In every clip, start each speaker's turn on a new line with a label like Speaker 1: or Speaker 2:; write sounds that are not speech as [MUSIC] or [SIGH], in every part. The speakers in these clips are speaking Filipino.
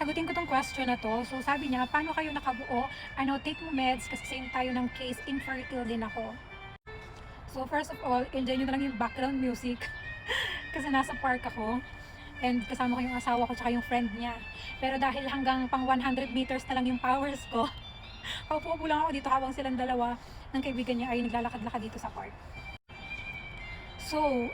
Speaker 1: sagutin ko tong question na to. So, sabi niya, paano kayo nakabuo? Ano, take mo meds kasi same tayo ng case, infertile din ako. So, first of all, enjoy nyo na lang yung background music. [LAUGHS] kasi nasa park ako. And kasama ko yung asawa ko tsaka yung friend niya. Pero dahil hanggang pang 100 meters na lang yung powers ko, [LAUGHS] paupo lang ako dito habang silang dalawa ng kaibigan niya ay naglalakad-lakad dito sa park. So,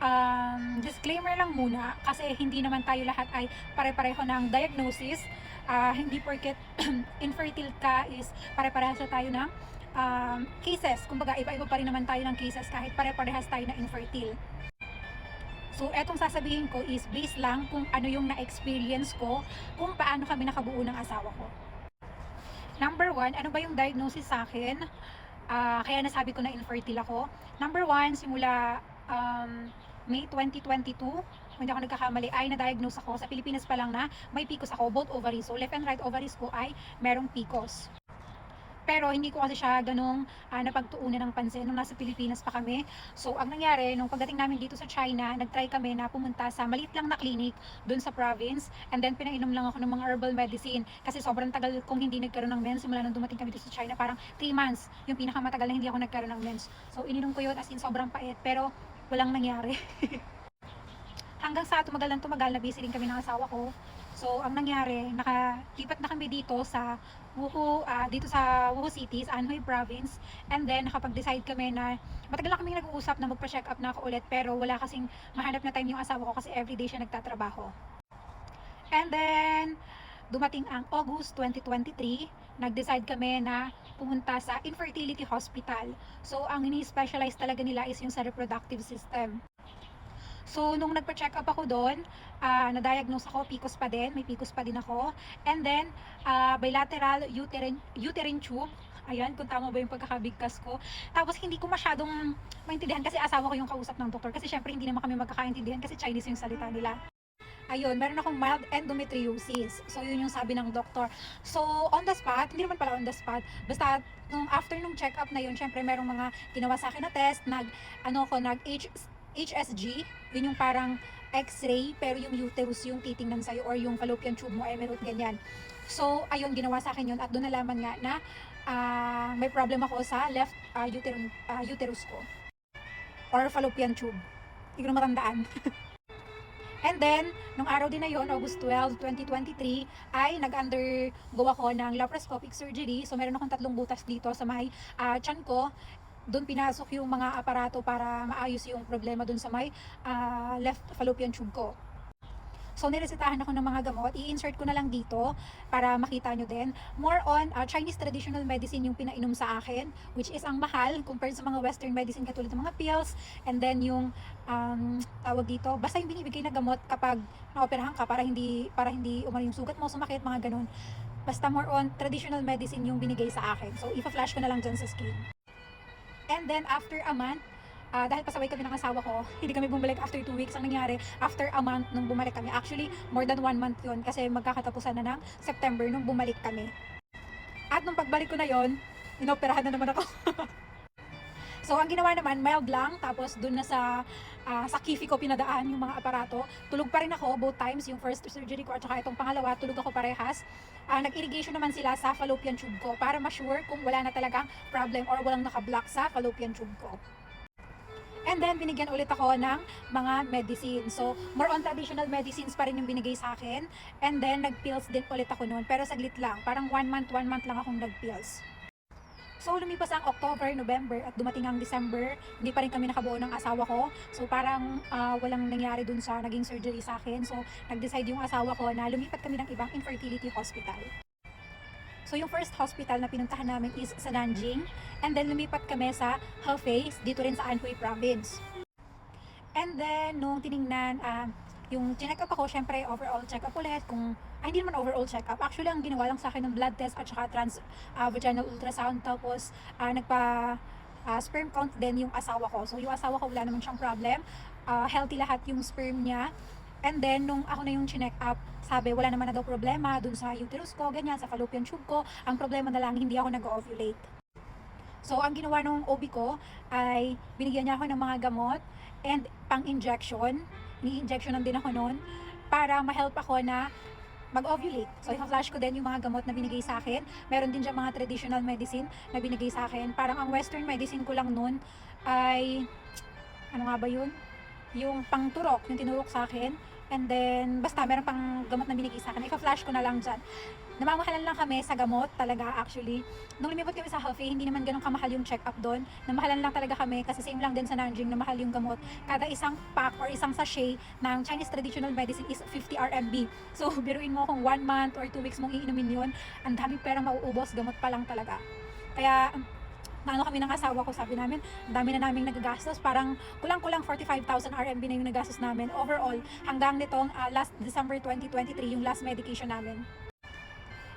Speaker 1: um, disclaimer lang muna kasi hindi naman tayo lahat ay pare-pareho ng diagnosis. Ah, hindi porket [CLEARS THROAT] infertile ka is pare-parehas tayo ng um, cases. Kumbaga, iba-iba pa rin naman tayo ng cases kahit pare-parehas tayo na infertile. So, etong sasabihin ko is based lang kung ano yung na-experience ko kung paano kami nakabuo ng asawa ko. Number one, ano ba yung diagnosis sa akin? Ah, kaya nasabi ko na infertile ako. Number one, simula um, May 2022, kung hindi ako nagkakamali, ay na-diagnose ako sa Pilipinas pa lang na may PCOS ako, both ovaries. So, left and right ovaries ko ay merong PCOS. Pero hindi ko kasi siya ganong ah, napagtuunan ng pansin nung nasa Pilipinas pa kami. So, ang nangyari, nung pagdating namin dito sa China, nag-try kami na pumunta sa maliit lang na clinic dun sa province. And then, pinainom lang ako ng mga herbal medicine. Kasi sobrang tagal kong hindi nagkaroon ng mens. Simula nung dumating kami dito sa China, parang 3 months. Yung pinakamatagal na hindi ako nagkaroon ng mens. So, ininom ko yun as in sobrang pait. Pero, walang nangyari. [LAUGHS] Hanggang sa tumagal ng tumagal, na busy rin kami ng asawa ko. So, ang nangyari, nakalipat na kami dito sa Wuhu, ah, dito sa Wuhu City, sa Anhui Province. And then, nakapag-decide kami na matagal na kami nag-uusap na magpa-check up na ako ulit. Pero wala kasing mahanap na time yung asawa ko kasi everyday siya nagtatrabaho. And then, dumating ang August 2023, nag-decide kami na pumunta sa infertility hospital. So, ang ini-specialize talaga nila is yung sa reproductive system. So, nung nagpa-check up ako doon, ah, na-diagnose ako, PCOS pa din, may PCOS pa din ako. And then, ah, bilateral uterine, uterine tube. Ayan, kung tama ba yung pagkakabigkas ko. Tapos, hindi ko masyadong maintindihan kasi asawa ko yung kausap ng doktor. Kasi syempre, hindi naman kami magkakaintindihan kasi Chinese yung salita nila. Ayun, meron akong mild endometriosis. So, yun yung sabi ng doktor. So, on the spot, hindi naman pala on the spot, basta nung after nung check-up na yun, syempre merong mga ginawa sa akin na test, nag, ano ko, nag H, HSG, yun yung parang x-ray, pero yung uterus yung titingnan sa'yo or yung fallopian tube mo ay meron ganyan. So, ayun, ginawa sa akin yun at doon nalaman nga na ah, may problem ako sa left ah, uterus, ah, uterus ko or fallopian tube. Hindi ko matandaan. [LAUGHS] And then, nung araw din na yon, August 12, 2023, ay nag-undergo ako ng laparoscopic surgery. So, meron akong tatlong butas dito sa may ah, tiyan ko. Doon pinasok yung mga aparato para maayos yung problema doon sa may ah, left fallopian tube ko. So, niresetahan ako ng mga gamot. I-insert ko na lang dito para makita nyo din. More on ah, Chinese traditional medicine yung pinainom sa akin, which is ang mahal compared sa mga western medicine katulad ng mga pills. And then yung um, tawag dito, basta yung binibigay na gamot kapag naoperahan ka para hindi para hindi umano yung sugat mo, sumakit, mga ganun. Basta more on traditional medicine yung binigay sa akin. So, ipa-flash ko na lang dyan sa screen. And then, after a month, ah, dahil pasaway kami ng asawa ko, hindi kami bumalik after two weeks. Ang nangyari, after a month nung bumalik kami, actually, more than one month yun kasi magkakatapusan na ng September nung bumalik kami. At nung pagbalik ko na yon, inoperahan na naman ako. [LAUGHS] so, ang ginawa naman, mild lang, tapos dun na sa ah, sa kifi ko pinadaan yung mga aparato. Tulog pa rin ako both times, yung first surgery ko at saka itong pangalawa, tulog ako parehas. Ah, nag-irrigation naman sila sa fallopian tube ko para ma-sure kung wala na talagang problem or walang naka-block sa fallopian tube ko. And then, binigyan ulit ako ng mga medicine. So, more on traditional medicines pa rin yung binigay sa akin. And then, nag-pills din ulit ako noon. Pero saglit lang. Parang one month, one month lang akong nag-pills. So, lumipas ang October, November, at dumating ang December, hindi pa rin kami nakabuo ng asawa ko. So, parang ah, walang nangyari dun sa naging surgery sa akin. So, nag-decide yung asawa ko na lumipat kami ng ibang infertility hospital. So, yung first hospital na pinuntahan namin is sa Nanjing. And then, lumipat kami sa Hefei, dito rin sa Anhui Province. And then, nung tiningnan, ah, yung check up ako, syempre, overall check up ulit. Kung, ay, hindi naman overall check up. Actually, ang ginawa lang sa akin ng blood test at saka trans ah, vaginal ultrasound. Tapos, ah, nagpa ah, sperm count din yung asawa ko. So, yung asawa ko, wala naman siyang problem. Ah, healthy lahat yung sperm niya. And then, nung ako na yung chinek up, sabi, wala naman na daw problema dun sa uterus ko, ganyan, sa fallopian tube ko. Ang problema na lang, hindi ako nag-ovulate. So, ang ginawa ng OB ko ay binigyan niya ako ng mga gamot and pang-injection. Ni-injectionan din ako noon para ma-help ako na mag-ovulate. So, i-flash ko din yung mga gamot na binigay sa akin. Meron din dyan mga traditional medicine na binigay sa akin. Parang ang western medicine ko lang nun ay, ano nga ba yun? Yung pangturok, yung tinurok sa akin. And then, basta meron pang gamot na binigay sa akin. Ipa-flash ko na lang dyan. Namamahalan lang kami sa gamot talaga actually. Nung lumipot kami sa Hefei, hindi naman ganun kamahal yung check-up doon. Namahalan lang talaga kami kasi same lang din sa Nanjing na mahal yung gamot. Kada isang pack or isang sachet ng Chinese traditional medicine is 50 RMB. So, [LAUGHS] biruin mo kung one month or two weeks mong iinumin yun, ang daming perang mauubos, gamot pa lang talaga. Kaya, naano kami ng asawa ko, sabi namin, dami na naming nagagastos, parang kulang-kulang 45,000 RMB na yung nagastos namin overall hanggang nitong ah, last December 2023, yung last medication namin.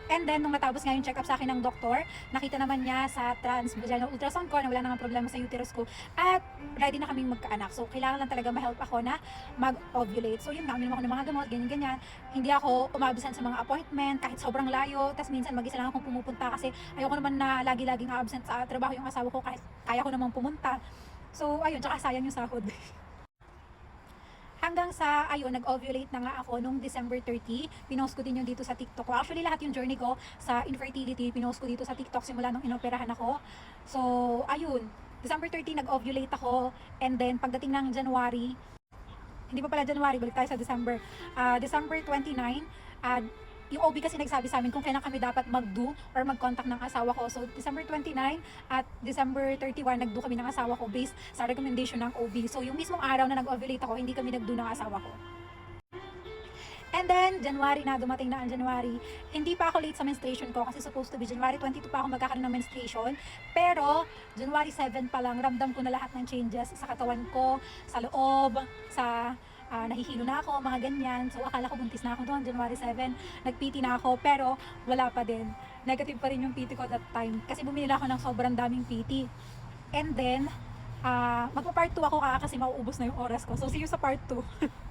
Speaker 1: And then, nung natapos nga yung check-up sa akin ng doktor, nakita naman niya sa transvaginal ultrasound ko na wala namang problema sa uterus ko at ready na kaming magkaanak. So, kailangan lang talaga ma-help ako na mag-ovulate. So, yun nga, ako ng mga gamot, ganyan-ganyan. Hindi ako umabsent sa mga appointment kahit sobrang layo. Tapos minsan mag-isa lang akong pumupunta kasi ayoko naman na lagi-laging absent sa trabaho yung asawa ko kahit kaya ko namang pumunta. So, ayun, tsaka sayang yung sahod. [LAUGHS] Hanggang sa, ayun, nag-ovulate na nga ako nung December 30. Pinost ko din yung dito sa TikTok ko. Actually, lahat yung journey ko sa infertility, pinost ko dito sa TikTok simula nung inoperahan ako. So, ayun, December 30 nag-ovulate ako. And then, pagdating ng January, hindi pa pala January, balik tayo sa December. Ah, December 29, ah, yung OB kasi nagsabi sa amin kung kailan kami dapat mag-do or mag-contact ng asawa ko. So, December 29 at December 31, nag-do kami ng asawa ko based sa recommendation ng OB. So, yung mismong araw na nag-ovulate ako, hindi kami nag-do ng asawa ko. And then, January na, dumating na ang January. Hindi pa ako late sa menstruation ko kasi supposed to be January 22 pa ako magkakaroon ng menstruation. Pero, January 7 pa lang, ramdam ko na lahat ng changes sa katawan ko, sa loob, sa ah, nahihilo na ako, mga ganyan. So, akala ko buntis na ako doon, January 7. Nag-PT na ako, pero wala pa din. Negative pa rin yung PT ko that time. Kasi bumili ako ng sobrang daming PT. And then, ah magpa-part 2 ako ka kasi mauubos na yung oras ko. So, see you sa part 2. [LAUGHS]